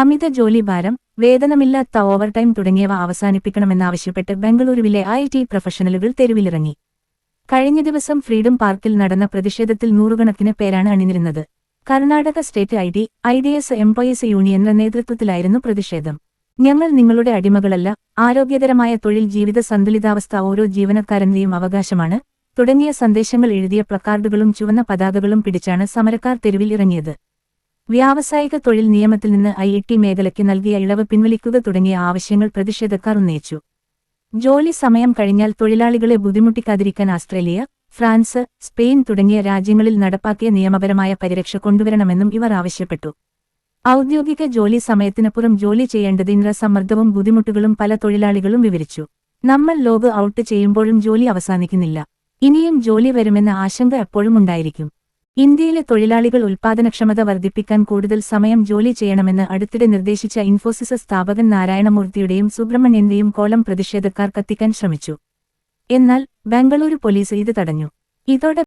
അമിത ജോലിഭാരം വേതനമില്ലാത്ത ഓവർടൈം തുടങ്ങിയവ അവസാനിപ്പിക്കണമെന്നാവശ്യപ്പെട്ട് ബംഗളൂരുവിലെ ഐ ടി പ്രൊഫഷണലുകൾ തെരുവിലിറങ്ങി. കഴിഞ്ഞ ദിവസം ഫ്രീഡം പാർക്കിൽ നടന്ന പ്രതിഷേധത്തിൽ നൂറുകണക്കിന് പേരാണ് അണിനിരുന്നത്. Karnataka state I D I D S employees യൂണിയന്റെ നേതൃത്വത്തിലായിരുന്നു പ്രതിഷേധം. ഞങ്ങൾ നിങ്ങളുടെ അടിമകളല്ല ആരോഗ്യകരമായ തൊഴിൽ ജീവിത സന്തുലിതാവസ്ഥ ഓരോ ജീവനക്കാരന്റെയും അവകാശമാണ് തുടങ്ങിയ സന്ദേശങ്ങൾ എഴുതിയ പ്ലക്കാർഡുകളും ചുവന്ന പതാകകളും പിടിച്ചാണ് സമരക്കാർ തെരുവിൽ ഇറങ്ങിയത്. വ്യാവസായിക തൊഴിൽ നിയമത്തിൽ നിന്ന് ഐ ടി മേഖലയ്ക്ക് നൽകിയ ഇളവ് പിൻവലിക്കുക തുടങ്ങിയ ആവശ്യങ്ങൾ പ്രതിഷേധക്കാർ ഉന്നയിച്ചു. ജോലി സമയം കഴിഞ്ഞാൽ തൊഴിലാളികളെ ബുദ്ധിമുട്ടിക്കാതിരിക്കാൻ ആസ്ട്രേലിയ ഫ്രാൻസ് സ്പെയിൻ തുടങ്ങിയ രാജ്യങ്ങളിൽ നടപ്പാക്കിയ നിയമപരമായ പരിരക്ഷ കൊണ്ടുവരണമെന്നും ഇവർ ആവശ്യപ്പെട്ടു. ഔദ്യോഗിക ജോലി സമയത്തിനപ്പുറം ജോലി ചെയ്യേണ്ടതിനുള്ള സമ്മർദ്ദവും ബുദ്ധിമുട്ടുകളും പല തൊഴിലാളികളും വിവരിച്ചു. നമ്മൾ ലോഗ് ഔട്ട് ചെയ്യുമ്പോഴും ജോലി അവസാനിക്കുന്നില്ല. ഇനിയും ജോലി വരുമെന്ന ആശങ്ക എപ്പോഴും ഉണ്ടായിരിക്കും. ഇന്ത്യയിലെ തൊഴിലാളികൾ ഉൽപ്പാദനക്ഷമത വർദ്ധിപ്പിക്കാൻ കൂടുതൽ സമയം ജോലി ചെയ്യണമെന്ന് അടുത്തിടെ നിർദ്ദേശിച്ച ഇൻഫോസിസ് സ്ഥാപകൻ നാരായണമൂർത്തിയുടെയും സുബ്രഹ്മണ്യന്റെയും കോളം പ്രതിഷേധക്കാർ കത്തിക്കാൻ ശ്രമിച്ചു. എന്നാൽ ബംഗളൂരു പോലീസ് ഇത് തടഞ്ഞു. ഇതോടെ